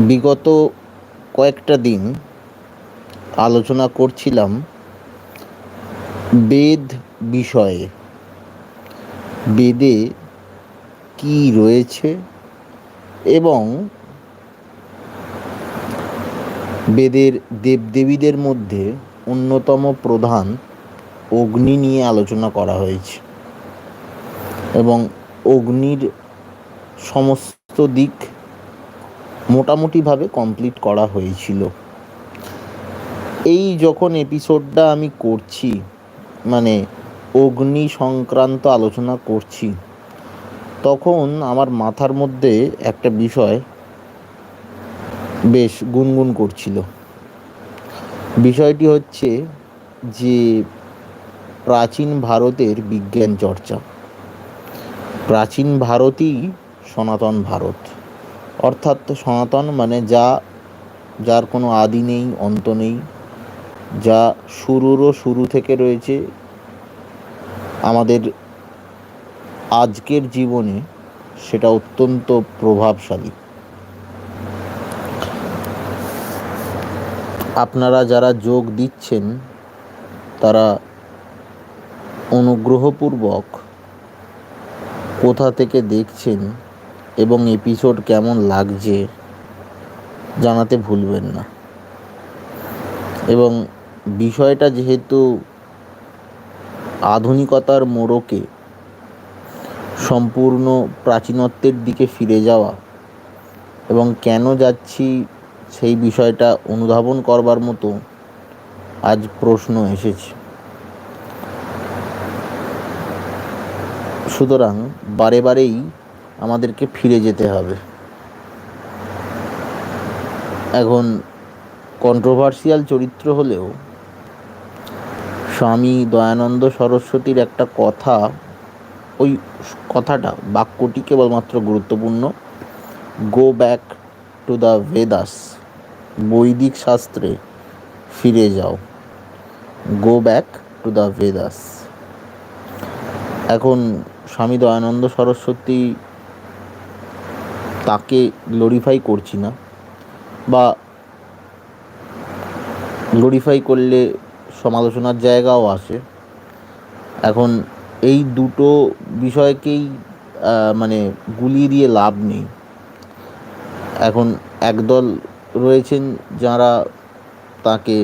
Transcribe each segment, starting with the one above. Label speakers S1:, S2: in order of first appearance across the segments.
S1: বিগত কয়েকটা দিন আলোচনা করছিলাম বেদ বিষয়ে। বেদে কি রয়েছে এবং বেদের দেবদেবীদের মধ্যে অন্যতম প্রধান অগ্নি নিয়ে আলোচনা করা হয়েছে এবং অগ্নির সমস্ত দিক মোটামুটিভাবে কমপ্লিট করা হয়েছিল। এই যখন এপিসোডটা আমি করছি মানে অগ্নি সংক্রান্ত আলোচনা করছি, তখন আমার মাথার মধ্যে একটা বিষয় বেশ গুনগুন করছিল। বিষয়টি হচ্ছে যে প্রাচীন ভারতের বিজ্ঞান চর্চা। প্রাচীন ভারতই সনাতন ভারত। অর্থাৎ সনাতন মানে যা, যার কোনো আদি নেই, অন্ত নেই, যা শুরুরও শুরু থেকে রয়েছে। আমাদের আজকের জীবনে সেটা অত্যন্ত প্রভাবশালী। আপনারা যারা যোগ দিচ্ছেন, তারা অনুগ্রহপূর্বক কোথা থেকে দেখছেন এবং এপিসোড কেমন লাগছে জানাতে ভুলবেন না। এবং বিষয়টা যেহেতু আধুনিকতার মোড়কে সম্পূর্ণ প্রাচীনত্বের দিকে ফিরে যাওয়া এবং কেন যাচ্ছি সেই বিষয়টা অনুধাবন করবার মতো আজ প্রশ্ন এসেছে। সুতরাং বারে বারেই আমাদেরকে ফিরে যেতে হবে। এখন কন্ট্রোভার্সিয়াল চরিত্র হলেও স্বামী দয়ানন্দ সরস্বতীর একটা কথা, ওই কথাটা, বাক্যটি কেবলমাত্র গুরুত্বপূর্ণ। Go back to the Vedas বৈদিক শাস্ত্রে ফিরে যাও। Go back to the Vedas এখন স্বামী দয়ানন্দ সরস্বতী তাকে গ্লোরিফাই করছি না বা গ্লোরিফাই করলে সমালোচনার জায়গাও আসে এখন এই দুটো বিষয়কেই মানে গুলিয়ে দিয়ে লাভ নেই। এখন একদল রয়েছেন যারা তাকে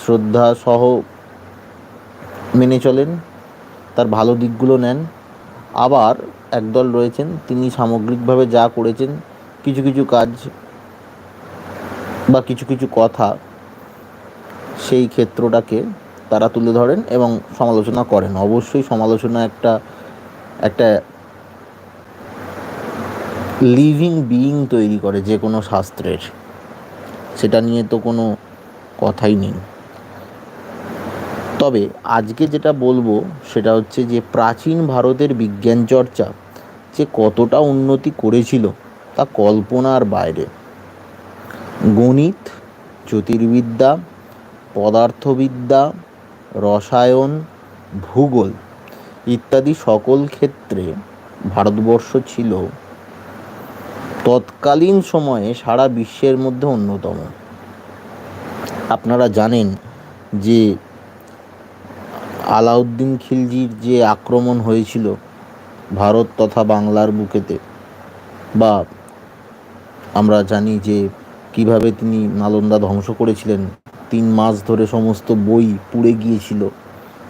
S1: শ্রদ্ধা সহ মেনে চলেন, তার ভালো দিকগুলো নেন। আবার একদল রয়েছেন, তিনি সামগ্রিকভাবে যা করেছেন, কিছু কিছু কাজ বা কিছু কিছু কথা সেই ক্ষেত্রটাকে তারা তুলে ধরেন এবং সমালোচনা করেন। অবশ্যই সমালোচনা একটা একটা লিভিং বিইং তৈরি করে যে কোনো শাস্ত্রের। সেটা নিয়ে তো কোনো কথাই নেই। তবে আজকে যেটা বলব সেটা হচ্ছে যে প্রাচীন ভারতের বিজ্ঞান চর্চা যে কতটা উন্নতি করেছিল তা কল্পনার বাইরে। গণিত, জ্যোতির্বিদ্যা, পদার্থবিদ্যা, রসায়ন, ভূগোল ইত্যাদি সকল ক্ষেত্রে ভারতবর্ষ ছিল তৎকালীন সময়ে সারা বিশ্বের মধ্যে অন্যতম। আপনারা জানেন যে আলাউদ্দিন খিলজির যে আক্রমণ হয়েছিল ভারত তথা বাংলার বুকেতে। বা আমরা জানি যে কীভাবে তিনি নালন্দা ধ্বংস করেছিলেন। তিন মাস ধরে সমস্ত বই পুড়ে গিয়েছিল।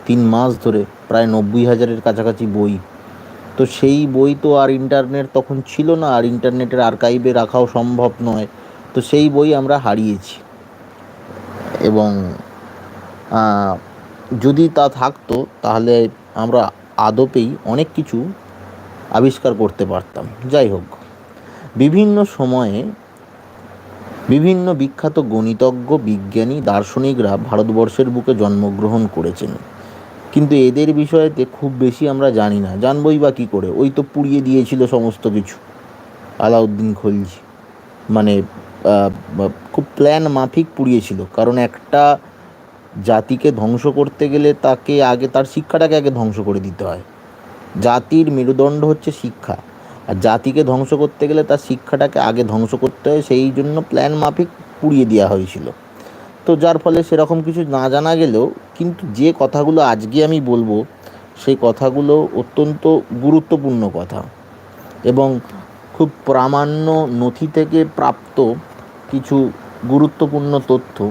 S1: তিন মাস ধরে প্রায় নব্বই হাজারের কাছাকাছি বই। তো সেই বই তো আর ইন্টারনেট তখন ছিল না, আর ইন্টারনেটের আর্কাইভে রাখাও সম্ভব নয়। তো সেই বই আমরা হারিয়েছি। এবং যদি তা থাকতো, তাহলে আমরা আদপেই অনেক কিছু আবিষ্কার করতে পারতাম। যাই হোক, বিভিন্ন সময়ে বিভিন্ন বিখ্যাত গণিতজ্ঞ, বিজ্ঞানী, দার্শনিকরা ভারতবর্ষের বুকে জন্মগ্রহণ করেছেন। কিন্তু এদের বিষয়েতে খুব বেশি আমরা জানি না। জানবই বা কী করে? ওই তো পুড়িয়ে দিয়েছিল সমস্ত কিছু। আলাউদ্দিন খলজি। মানে খুব প্ল্যান মাফিক পুড়িয়েছিল। কারণ একটা জাতিকে ধ্বংস করতে গেলে তাকে আগে, তার শিক্ষাটাকে আগে ধ্বংস করে দিতে হয়। জাতির মেরুদণ্ড হচ্ছে শিক্ষা। আর জাতিকে ধ্বংস করতে গেলে তার শিক্ষাটাকে আগে ধ্বংস করতে হয়, সেই জন্য প্ল্যান মাফিক পুড়িয়ে দেওয়া হয়েছিল। তো যার ফলে সেরকম কিছু না জানা গেলেও কিন্তু যে কথাগুলো আজকে আমি বলব, সেই কথাগুলো অত্যন্ত গুরুত্বপূর্ণ কথা। এবং খুব প্রামাণ্য নথি থেকে প্রাপ্ত কিছু গুরুত্বপূর্ণ তথ্য।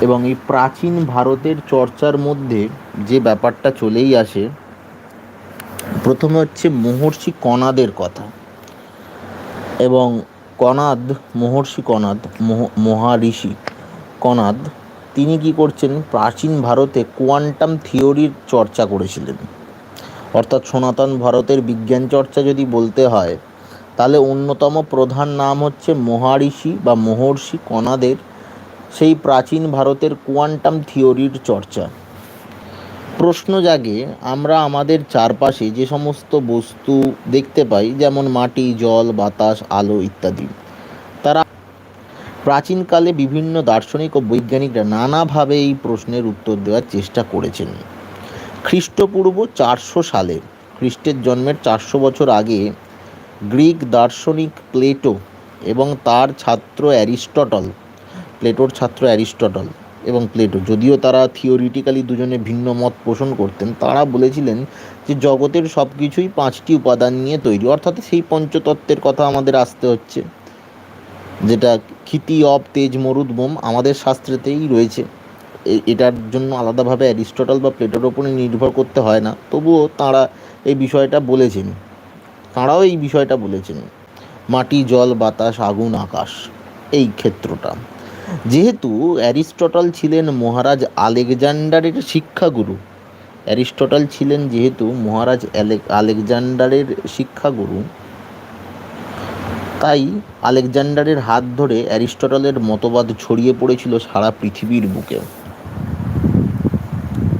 S1: এবং এই প্রাচীন ভারতের চর্চার মধ্যে যে ব্যাপারটা চলেই আসে, প্রথমে হচ্ছে মহর্ষি কণাদের কথা। এবং কণাদ, মহর্ষি কণাদ, মহ- মহাঋষি কণাদ, তিনি কি করছেন? প্রাচীন ভারতে কোয়ান্টাম থিওরির চর্চা করেছিলেন। অর্থাৎ সনাতন ভারতের বিজ্ঞান চর্চা যদি বলতে হয়, তাহলে অন্যতম প্রধান নাম হচ্ছে মহাঋষি বা মহর্ষি কণাদের সেই প্রাচীন ভারতের কোয়ান্টাম থিওরির চর্চা। প্রশ্ন জাগে, আমরা আমাদের চারপাশে যে সমস্ত বস্তু দেখতে পাই, যেমন মাটি, জল, বাতাস, আলো ইত্যাদি, তারা প্রাচীনকালে বিভিন্ন দার্শনিক ও বৈজ্ঞানিকরা নানাভাবে এই প্রশ্নের উত্তর দেওয়ার চেষ্টা করেছেন। খ্রিস্টপূর্ব চারশো সালে, খ্রিস্টের জন্মের চারশো বছর আগে, গ্রিক দার্শনিক প্লেটো এবং তার ছাত্র অ্যারিস্টটল, প্লেটোর ছাত্র অ্যারিস্টটল এবং প্লেটো। যদিও তারা থিওরিটিক্যালি দুজনে ভিন্ন মত পোষণ করতেন, তারা বলেছিলেন যে জগতের সব কিছুই পাঁচটি উপাদান নিয়ে তৈরি। অর্থাৎ সেই পঞ্চতত্ত্বের কথা আমাদের আসতে হচ্ছে। যেটা ক্ষিতি, অপ, তেজ, মরুদ, বোম আমাদের শাস্ত্রেতেই রয়েছে। এটার জন্য আলাদাভাবে অ্যারিস্টটল বা প্লেটোর ওপরে নির্ভর করতে হয় না। তবুও তাঁরা এই বিষয়টা বলেছেন। তাঁরাও এই বিষয়টা বলেছেন। মাটি, জল, বাতাস, আগুন, আকাশ, এই ক্ষেত্রটা। যেহেতু অ্যারিস্টটল ছিলেন মহারাজ আলেকজান্ডারের শিক্ষাগুরু। অ্যারিস্টটল ছিলেন যেহেতু মহারাজ আলেকজান্ডারের শিক্ষাগুরু। তাই আলেকজান্ডারের হাত ধরে অ্যারিস্টটলের মতবাদ ছড়িয়ে পড়েছিল সারা পৃথিবীর বুকে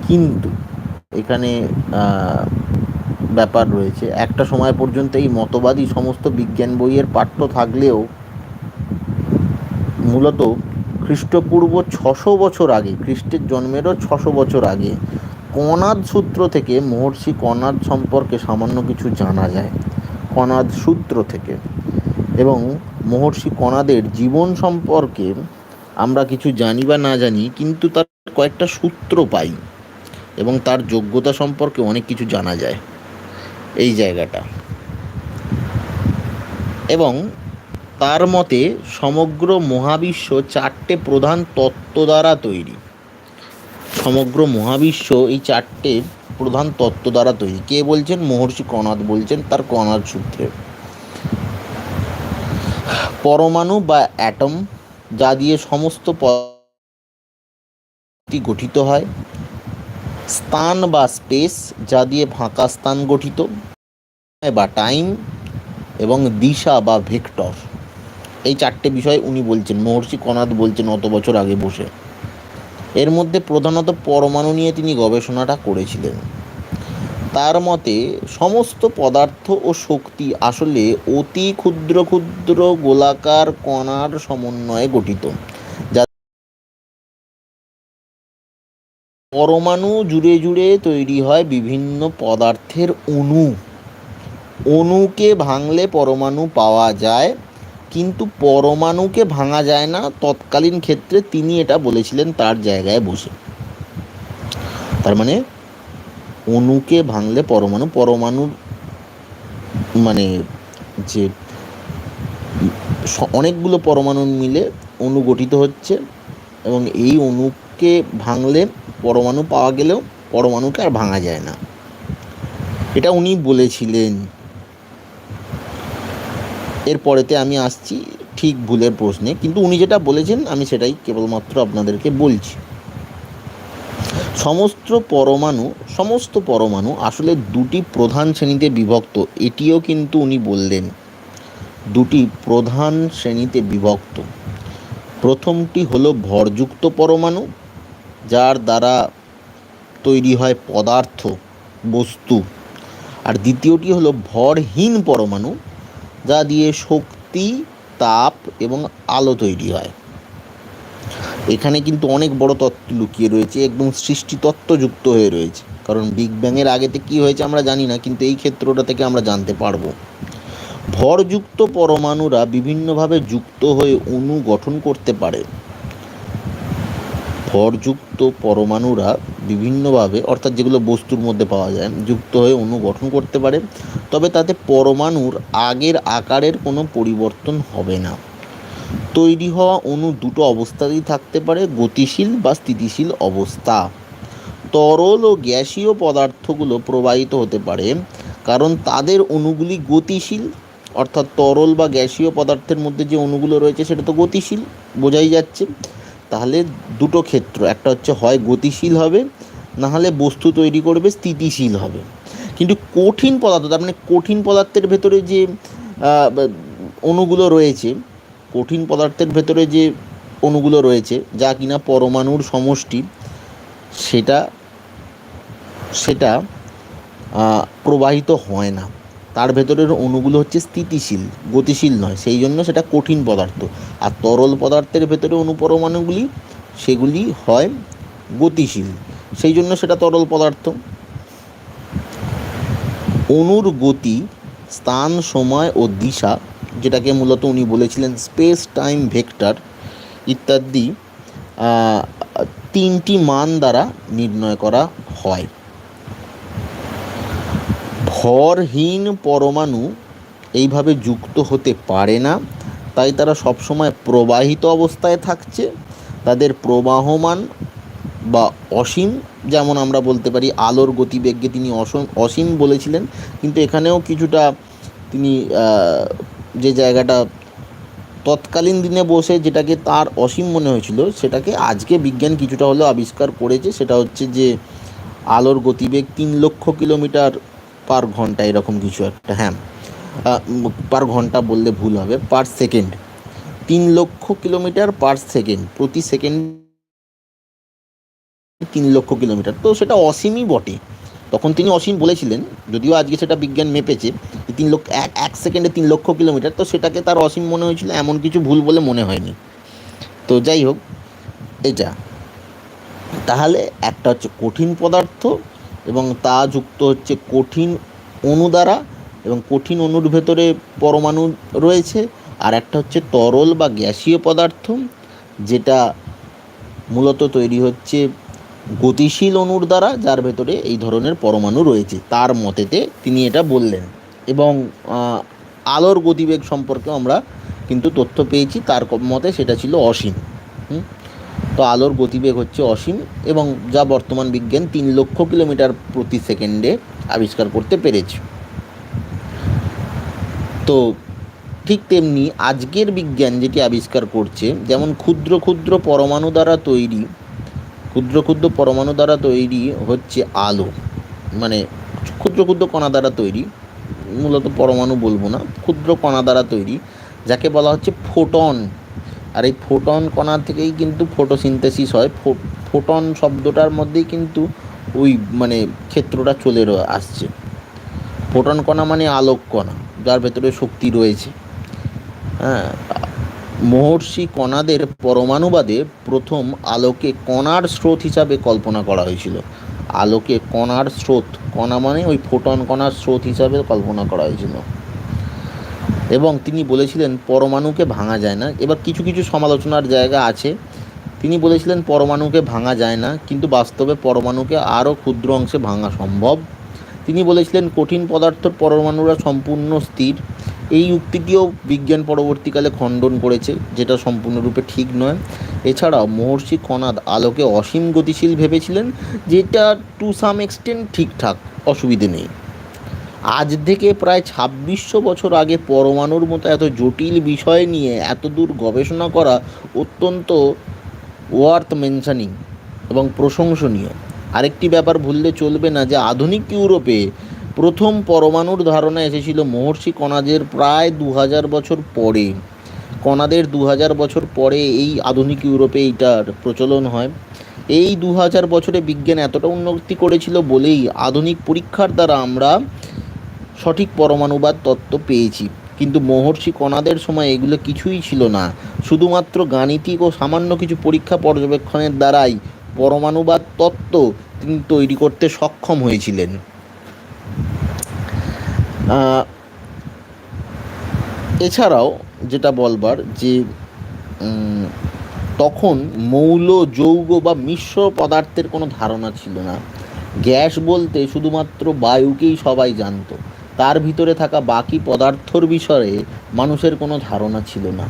S1: কিন্তু এখানে ব্যাপার রয়েছে। একটা সময় পর্যন্ত এই মতবাদই সমস্ত বিজ্ঞান বইয়ের পাঠ্য থাকলেও মূলত খ্রিস্টপূর্ব ছশো বছর আগে, খ্রিস্টের জন্মেরও ছশো বছর আগে কণাদ সূত্র থেকে মহর্ষি কণাদ সম্পর্কে সামান্য কিছু জানা যায়। কণাদ সূত্র থেকে। এবং মহর্ষি কণাদের জীবন সম্পর্কে আমরা কিছু জানি বা না জানি, কিন্তু তার কয়েকটা সূত্র পাই এবং তার যোগ্যতা সম্পর্কে অনেক কিছু জানা যায়। এই জায়গাটা। এবং তার মতে সমগ্র মহাবিশ্ব চারটে প্রধান তত্ত্ব দ্বারা তৈরি। সমগ্র মহাবিশ্ব এই চারটে প্রধান তত্ত্ব দ্বারা তৈরি। কে বলছেন? মহর্ষি কণাদ বলছেন, তার কণাদ সূত্রে। পরমাণু বা অ্যাটম যা দিয়ে সমস্ত গঠিত হয়, স্থান বা স্পেস যা দিয়ে ফাঁকা স্থান গঠিত, বা টাইম এবং দিশা বা ভেক্টর। এই চারটে বিষয় উনি বলছেন, মহর্ষি কণাদ বলছেন অত বছর আগে বসে। এর মধ্যে প্রধানত পরমাণু নিয়ে তিনি গবেষণাটা করেছিলেন। তার মতে, সমস্ত পদার্থ ও শক্তি আসলে অতি ক্ষুদ্র ক্ষুদ্র গোলাকার কণার সমন্বয়ে গঠিত পরমাণু জুড়ে জুড়ে তৈরি হয় বিভিন্ন পদার্থের অণু। অণুকে ভাঙলে পরমাণু পাওয়া যায় কিন্তু পরমাণুকে ভাঙা যায় না। তৎকালীন ক্ষেত্রে তিনি এটা বলেছিলেন তার জায়গায় বসে। তার মানে অণুকে ভাঙলে পরমাণু, পরমাণুর মানে যে অনেকগুলো পরমাণু মিলে অণু গঠিত হচ্ছে এবং এই অণুকে ভাঙলে পরমাণু পাওয়া গেলেও পরমাণুকে আর ভাঙা যায় না। এটা উনি বলেছিলেন। এরপরেতে আমি আসছি ঠিক ভুলের প্রশ্নে, কিন্তু উনি যেটা বলেছেন, আমি সেটাই কেবলমাত্র আপনাদেরকে বলছি। সমস্ত পরমাণু সমস্ত পরমাণু আসলে দুটি প্রধান শ্রেণীতে বিভক্ত, এটিও কিন্তু উনি বললেন। দুটি প্রধান শ্রেণীতে বিভক্ত। প্রথমটি হলো ভরযুক্ত পরমাণু, যার দ্বারা তৈরি হয় পদার্থ, বস্তু। আর দ্বিতীয়টি হলো ভরহীন পরমাণু যা দিয়ে শক্তি, তাপ এবং আলো তৈরি হয়। এখানে কিন্তু অনেক বড় তত্ত্ব লুকিয়ে রয়েছে, একদম সৃষ্টি তত্ত্ব যুক্ত হয়ে রয়েছে। কারণ বিগ ব্যাংয়ের আগেতে কি হয়েছে আমরা জানি না, কিন্তু এই ক্ষেত্রটা থেকে আমরা জানতে পারব। ভরযুক্ত পরমাণুরা বিভিন্নভাবে যুক্ত হয়ে অণু গঠন করতে পারে। ভরযুক্ত পরমাণুরা বিভিন্নভাবে, অর্থাৎ যেগুলো বস্তুর মধ্যে পাওয়া যায়, যুক্ত হয়ে অণু গঠন করতে পারে, তবে তাতে পরমাণুর আগের আকারের কোনো পরিবর্তন হবে না। তৈরি হওয়া অণু দুটো অবস্থাতেই থাকতে পারে, গতিশীল বা স্থিতিশীল অবস্থা। তরল ও গ্যাসীয় পদার্থগুলো প্রবাহিত হতে পারে, কারণ তাদের অণুগুলি গতিশীল, অর্থাৎ তরল বা গ্যাসীয় পদার্থের মধ্যে যে অণুগুলো রয়েছে সেটা তো গতিশীল, বোঝাই যাচ্ছে। তাহলে দুটো ক্ষেত্র, একটা হচ্ছে হয় গতিশীল হবে না হলে বস্তু তৈরি করবে স্থিতিশীল হবে। কিন্তু কঠিন পদার্থ, তার মানে কঠিন পদার্থের ভেতরে যে অণুগুলো রয়েছে, কঠিন পদার্থের ভেতরে যে অণুগুলো রয়েছে, যা কিনা পরমাণুর সমষ্টি, সেটা সেটা প্রবাহিত হয় না। তার ভেতরের অণুগুলো হচ্ছে স্থিতিশীল, গতিশীল নয়, সেই জন্য সেটা কঠিন পদার্থ। আর তরল পদার্থের ভেতরে অনুপরমাণুগুলি, সেগুলি হয় গতিশীল, সেই জন্য সেটা তরল পদার্থ। অণুর গতি, স্থান, সময় ও দিশা, যেটাকে মূলত উনি বলেছিলেন স্পেস টাইম ভেক্টর ইত্যাদি তিনটি মান দ্বারা নির্ণয় করা হয়। ভরহীন পরমাণু এইভাবে যুক্ত হতে পারে না। তাই তারা সবসময় প্রবাহিত অবস্থায় থাকছে। তাদের প্রবাহমান বা অসীম, যেমন আমরা বলতে পারি আলোর গতিবেগকে তিনি অসম, অসীম বলেছিলেন, কিন্তু এখানেও কিছুটা তিনি যে জায়গাটা তৎকালীন দিনে বসে যেটাকে তার অসীম মনে হয়েছিল, সেটাকে আজকে বিজ্ঞান কিছুটা হলেও আবিষ্কার করেছে। সেটা হচ্ছে যে আলোর গতিবেগ তিন লক্ষ কিলোমিটার পার ঘণ্টা এরকম কিছু একটা হ্যাঁ। পার ঘণ্টা বললে ভুল হবে, পার সেকেন্ড। তিন লক্ষ কিলোমিটার পার সেকেন্ড, প্রতি সেকেন্ড তিন লক্ষ কিলোমিটার। তো সেটা অসীমই বটে। তখন তিনি অসীম বলেছিলেন, যদিও আজকে সেটা বিজ্ঞান মেপেছে তিন লক্ষ, এক এক সেকেন্ডে তিন লক্ষ কিলোমিটার, তো সেটাকে তার অসীম মনে হয়েছিল, এমন কিছু ভুল বলে মনে হয়নি। তো যাই হোক, এটা। তাহলে একটা হচ্ছে কঠিন পদার্থ এবং তা যুক্ত হচ্ছে কঠিন অণু দ্বারা এবং কঠিন অণুর ভেতরে পরমাণু রয়েছে। আর একটা হচ্ছে তরল বা গ্যাসীয় পদার্থ, যেটা মূলত তৈরি হচ্ছে গতিশীল অণুর দ্বারা, যার ভেতরে এই ধরনের পরমাণু রয়েছে। তার মতেতে তিনি এটা বললেন। এবং আলোর গতিবেগ সম্পর্কে আমরা কিন্তু তথ্য পেয়েছি। তার মতে সেটা ছিল অসীম। হুম? তো আলোর গতিবেগ হচ্ছে অসীম এবং যা বর্তমান বিজ্ঞান তিন লক্ষ কিলোমিটার প্রতি সেকেন্ডে আবিষ্কার করতে পেরেছে। তো ঠিক তেমনি আজকের বিজ্ঞান যেটি আবিষ্কার করছে, যেমন ক্ষুদ্র ক্ষুদ্র পরমাণু দ্বারা তৈরি, ক্ষুদ্র ক্ষুদ্র পরমাণু দ্বারা তৈরি হচ্ছে আলো মানে ক্ষুদ্র ক্ষুদ্র কণা দ্বারা তৈরি, মূলত পরমাণু বলব না, ক্ষুদ্র কণা দ্বারা তৈরি, যাকে বলা হচ্ছে ফোটন। আর এই ফোটন কণা থেকেই কিন্তু ফটোসিনথেসিস হয়। ফোটন শব্দটার মধ্যেই কিন্তু ওই মানে ক্ষেত্রটা চলে আসছে। ফোটন কণা মানে আলোক কণা, যার ভেতরে শক্তি রয়েছে। হ্যাঁ মহর্ষি কণাদের পরমাণুবাদে প্রথম আলোকে কণার স্রোত হিসাবে কল্পনা করা হয়েছিল। আলোকে কণার স্রোত, কণা মানে ওই ফোটন কণার স্রোত হিসাবে কল্পনা করা হয়েছিল। এবং তিনি বলেছিলেন, পরমাণুকে ভাঙা যায় না। এবার কিছু কিছু সমালোচনার জায়গা আছে। তিনি বলেছিলেন, পরমাণুকে ভাঙা যায় না, কিন্তু বাস্তবে পরমাণুকে আরও ক্ষুদ্র অংশে ভাঙা সম্ভব। তিনি বলেছিলেন, কঠিন পদার্থের পরমাণুরা সম্পূর্ণ স্থির। এই উক্তিটিও বিজ্ঞান পরবর্তীকালে খণ্ডন করেছে, যেটা সম্পূর্ণরূপে ঠিক নয়। এছাড়াও মহর্ষি কণাদ আলোকে অসীম গতিশীল ভেবেছিলেন, যেটা টু সাম এক্সটেন্ট ঠিকঠাক, অসুবিধে নেই। আজ থেকে প্রায় ছাব্বিশশো বছর আগে পরমাণুর মতো এত জটিল বিষয় নিয়ে এত দূর গবেষণা করা অত্যন্ত ওয়ার্থ মেনশানিং এবং প্রশংসনীয়। আরেকটি ব্যাপার ভুললে চলবে না যে আধুনিক ইউরোপে প্রথম পরমাণুর ধারণা এসেছিল মহর্ষি কণাদের প্রায় দু হাজার বছর পরে। কণাদের দু হাজার বছর পরে এই আধুনিক ইউরোপে এইটার প্রচলন হয়। এই দু হাজার বছরে বিজ্ঞান এতটা উন্নতি করেছিল বলেই আধুনিক পরীক্ষার দ্বারা আমরা সঠিক পরমাণুবাদ তত্ত্ব পেয়েছি। কিন্তু মহর্ষি কণাদের সময় এগুলো কিছুই ছিল না। শুধুমাত্র গাণিতিক ও সামান্য কিছু পরীক্ষা পর্যবেক্ষণের দ্বারাই পরমাণুবাদ তত্ত্ব তিনি তৈরি করতে সক্ষম হয়েছিলেন। এছাড়াও যেটা বলবার যে তখন মৌল, যৌগ বা মিশ্র পদার্থের কোনো ধারণা ছিল না। গ্যাস বলতে শুধুমাত্র বায়ুকেই সবাই জানতো। তার ভিতরে থাকা বাকি পদার্থর বিষয়ে মানুষের কোনো ধারণা ছিল না।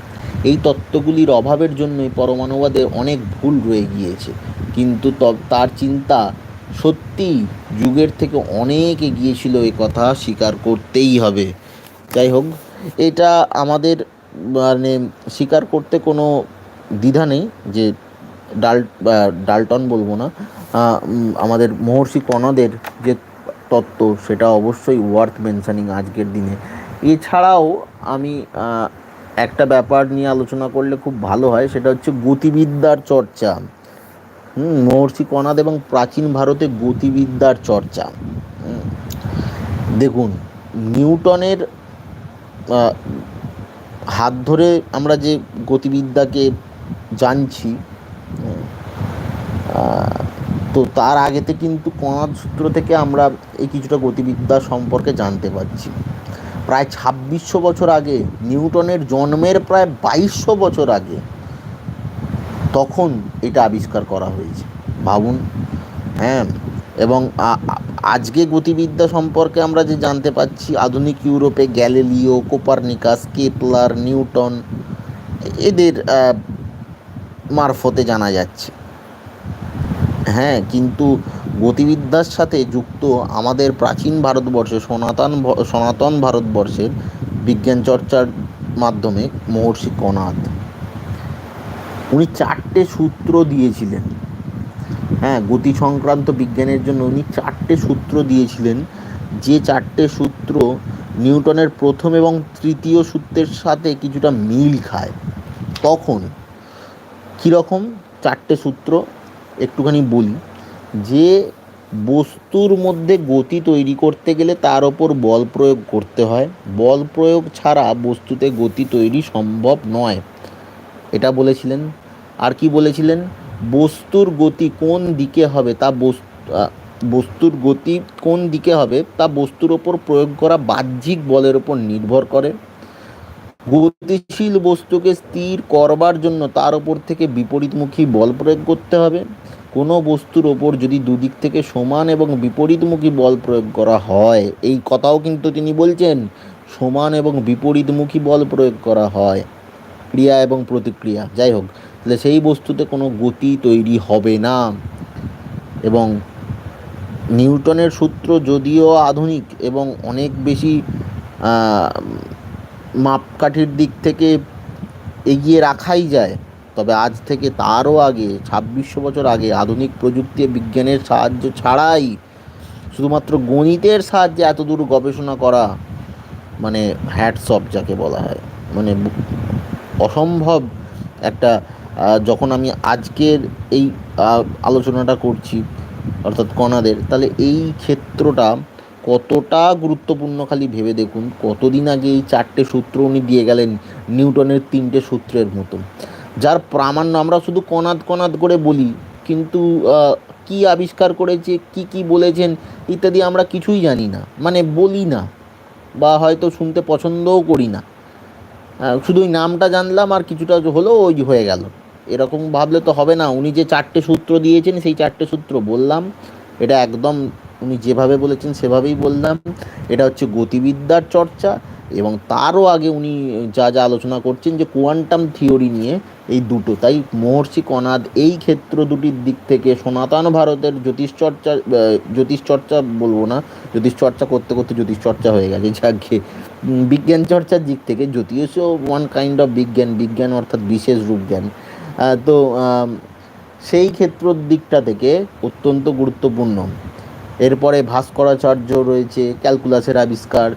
S1: এই তত্ত্বগুলির অভাবের জন্যই পরমাণুবাদে অনেক ভুল রয়ে গিয়েছে। কিন্তু তার চিন্তা সত্যিই যুগের থেকে অনেক এগিয়ে ছিল এ কথা স্বীকার করতেই হবে। যাই হোক এটা আমাদের মানে স্বীকার করতে কোনো দ্বিধা নেই যে ডাল ডালটন বলব না আমাদের মহর্ষি কণদের যে তত্ত্ব, সেটা অবশ্যই ওয়ার্থ মেনশানিং আজকের দিনে। এছাড়াও আমি একটা ব্যাপার নিয়ে আলোচনা করলে খুব ভালো হয়, সেটা হচ্ছে গতিবিদ্যার চর্চা। হুম, মহর্ষি কণাদ এবং প্রাচীন ভারতে গতিবিদ্যার চর্চা। দেখুন, নিউটনের হাত ধরে আমরা যে গতিবিদ্যাকে জানছি তো তার আগেতে কিন্তু কণাদ সূত্র থেকে আমরা এই কিছুটা গতিবিদ্যা সম্পর্কে জানতে পারছি। প্রায় ছাব্বিশশো বছর আগে, নিউটনের জন্মের প্রায় বাইশশো বছর আগে তখন এটা আবিষ্কার করা হয়েছে। ভাবুন হ্যাঁ? এবং আজকে গতিবিদ্যা সম্পর্কে আমরা যে জানতে পাচ্ছি আধুনিক ইউরোপে গ্যালিলিও, কোপারনিকাস, কেপলার, নিউটন, এদের মারফতে জানা যাচ্ছে। হ্যাঁ কিন্তু গতিবিদ্যার সাথে যুক্ত আমাদের প্রাচীন ভারতবর্ষে, সনাতন সনাতন ভারতবর্ষের বিজ্ঞান চর্চার মাধ্যমে মহর্ষি কণাদ। উনি চারটে সূত্র দিয়েছিলেন। হ্যাঁ গতি সংক্রান্ত বিজ্ঞানের জন্য উনি চারটে সূত্র দিয়েছিলেন। যে চারটে সূত্র নিউটনের প্রথম এবং তৃতীয় সূত্রের সাথে কিছুটা মিল খায়, তখন কীরকম চারটে সূত্র? একটুখানি বলি, যে বস্তুর মধ্যে গতি তৈরি করতে গেলে তার ওপর বল প্রয়োগ করতে হয়। বল প্রয়োগ ছাড়া বস্তুতে গতি তৈরি সম্ভব নয়। এটা বলেছিলেন। আর কি বলেছিলেন? বস্তুর গতি কোন দিকে হবে তা বস্তু বস্তুর গতি কোন দিকে হবে তা বস্তুর ওপর প্রয়োগ করা বাহ্যিক বলের ওপর নির্ভর করে। গতিশীল বস্তুকে স্থির করবার জন্য তার ওপর থেকে বিপরীতমুখী বল প্রয়োগ করতে হবে। কোনো বস্তুর ওপর যদি দুদিক থেকে সমান এবং বিপরীতমুখী বল প্রয়োগ করা হয়, এই কথাও কিন্তু তিনি বলছেন, সমান এবং বিপরীতমুখী বল প্রয়োগ করা হয়, ক্রিয়া এবং প্রতিক্রিয়া। যাই হোক, তাহলে সেই বস্তুতে কোনো গতি তৈরি হবে না। এবং নিউটনের সূত্র যদিও আধুনিক এবং অনেক বেশি মাপকাঠির দিক থেকে এগিয়ে রাখাই যায় তবে আজ থেকে তারও আগে, ছাব্বিশশো বছর আগে আধুনিক প্রযুক্তি বিজ্ঞানের সাহায্য ছাড়াই শুধুমাত্র গণিতের সাহায্যে এতদূর গবেষণা করা মানে হ্যাটসঅপ যাকে বলা হয়। মানে অসম্ভব একটা যখন আমি আজকের এই আলোচনাটা করছি, অর্থাৎ কণাদের, তাহলে এই ক্ষেত্রটা কতটা গুরুত্বপূর্ণ খালি ভেবে দেখুন। কতদিন আগে এই চারটে সূত্র উনি দিয়ে গেলেন, নিউটনের তিনটে সূত্রের মতো যার প্রামাণ্য আমরা শুধু কণাদ কণাদ করে বলি, কিন্তু কি আবিষ্কার করেছে, কি কি বলেছেন ইত্যাদি আমরা কিছুই জানি না। মানে বলি না, বা হয়তো শুনতে পছন্দও করি না। শুধু ওই নামটা জানলাম আর কিছুটা হলো ওই হয়ে গেল। এরকম ভাবলে তো হবে না, উনি যে চারটে সূত্র দিয়েছেন, সেই চারটে সূত্র বললাম। এটা একদম উনি যেভাবে বলেছেন সেভাবেই বললাম। এটা হচ্ছে গতিবিদ্যার চর্চা এবং তারও আগে উনি যা যা আলোচনা করছেন যে কোয়ান্টাম থিওরি নিয়ে এই দুটো। তাই মহর্ষি কণাদ এই ক্ষেত্র দুটির দিক থেকে সনাতন ভারতের জ্যোতিষচর্চা জ্যোতিষচর্চা বলব না জ্যোতিষচর্চা করতে করতে জ্যোতিষচর্চা হয়ে গেছে, যাকে বিজ্ঞান চর্চার দিক থেকে জ্যোতিষ ওয়ান কাইন্ড অফ বিজ্ঞান বিজ্ঞান অর্থাৎ বিশেষ রূপ জ্ঞান। তো সেই ক্ষেত্রর দিকটা থেকে অত্যন্ত গুরুত্বপূর্ণ। এরপরে ভাস্করাচার্য রয়েছে, ক্যালকুলাসের আবিষ্কার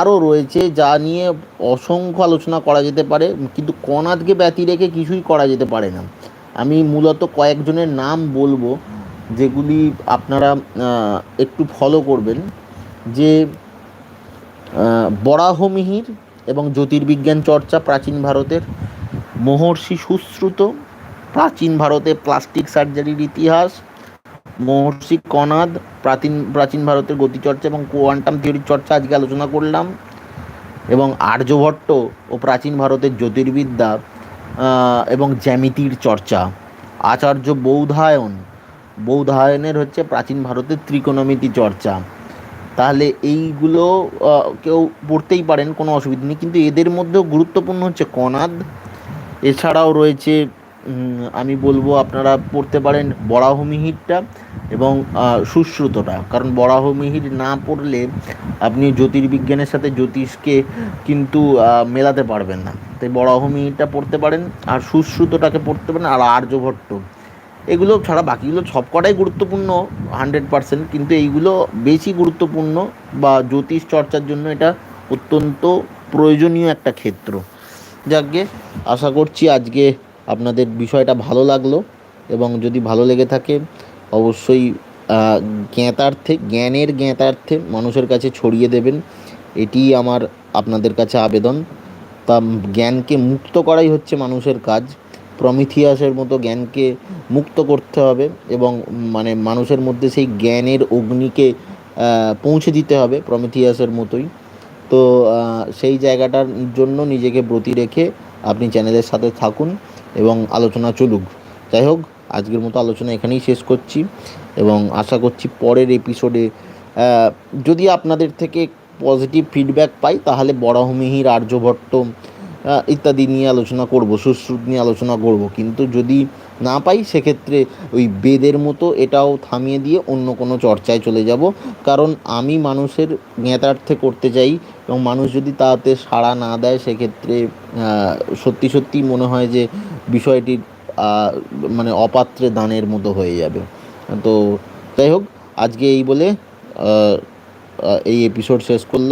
S1: আরও রয়েছে যা নিয়ে অসংখ্য আলোচনা করা যেতে পারে, কিন্তু কণাদকে ব্যতি রেখে কিছুই করা যেতে পারে না। আমি মূলত কয়েকজনের নাম বলব, যেগুলি আপনারা একটু ফলো করবেন। যে বরাহমিহির এবং জ্যোতির্বিজ্ঞান চর্চা প্রাচীন ভারতের, মহর্ষি সুশ্রুত, প্রাচীন ভারতে প্লাস্টিক সার্জারির ইতিহাস মহর্ষি কনাদ, প্রাচীন প্রাচীন ভারতের গতিচর্চা এবং কোয়ান্টাম থিওরির চর্চা আজকে আলোচনা করলাম। এবং আর্যভট্ট ও প্রাচীন ভারতের জ্যোতির্বিদ্যা এবং জ্যামিতির চর্চা। আচার্য বৌধায়ন, বৌধায়নের হচ্ছে প্রাচীন ভারতের ত্রিকোণমিতি চর্চা। তাহলে এইগুলো কেউ পড়তেই পারেন, কোনো অসুবিধা নেই। কিন্তু এদের মধ্যেও গুরুত্বপূর্ণ হচ্ছে কনাদ। এছাড়াও রয়েছে আমি বলব আপনারা পড়তে পারেন বরাহমিহিরটা এবং সুশ্রুতটা। কারণ বরাহমিহির না পড়লে আপনি জ্যোতির্বিজ্ঞানের সাথে জ্যোতিষকে কিন্তু মেলাতে পারবেন না। তাই বরাহমিহিরটা পড়তে পারেন আর সুশ্রুতটাকে পড়তে পারেন আর আর্যভট্ট এগুলো ছাড়া বাকিগুলো সবকটাই গুরুত্বপূর্ণ হান্ড্রেড পার্সেন্ট, কিন্তু এইগুলো বেশি গুরুত্বপূর্ণ বা জ্যোতিষ চর্চার জন্য এটা অত্যন্ত প্রয়োজনীয় একটা ক্ষেত্র। যাকগে আশা করছি আজকে আপনাদের বিষয়টা ভালো লাগল এবং যদি ভালো লেগে থাকে, অবশ্যই জ্ঞাতার্থে, জ্ঞানের জ্ঞাতার্থে মানুষের কাছে ছড়িয়ে দেবেন। এটি আমার আপনাদের কাছে আবেদন। তা জ্ঞানকে মুক্ত করাই হচ্ছে মানুষের কাজ। প্রমিথিয়াসের মতো জ্ঞানকে মুক্ত করতে হবে এবং মানে মানুষের মধ্যে সেই জ্ঞানের অগ্নিকে পৌঁছে দিতে হবে প্রমিথিয়াসের মতোই। তো সেই জায়গাটার জন্য নিজেকে ব্রতী রেখে আপনি চ্যানেলের সাথে থাকুন। এবং আলোচনা চলুক। যাই হোক, আজকের মতো আলোচনা এখানেই শেষ করছি এবং আশা করছি পরের এপিসোডে যদি আপনাদের থেকে পজিটিভ ফিডব্যাক পাই, তাহলে বরাহমিহির আর্যভট্ট ইত্যাদি নিয়ে আলোচনা করব, সুশ্রুত নিয়ে আলোচনা করব। কিন্তু যদি না পাই, সেক্ষেত্রে ওই বেদের মতো এটাও থামিয়ে দিয়ে অন্য কোনো চর্চায় চলে যাব। কারণ আমি মানুষের জ্ঞাতার্থে করতে চাই এবং মানুষ যদি তাতে সাড়া না দেয়, সেক্ষেত্রে সত্যি সত্যি মনে হয় যে বিষয়টি মানে অপাত্রে দানের মতো হয়ে যাবে। তো যাই হোক, আজকে এই বলে এই এপিসোড শেষ করলাম।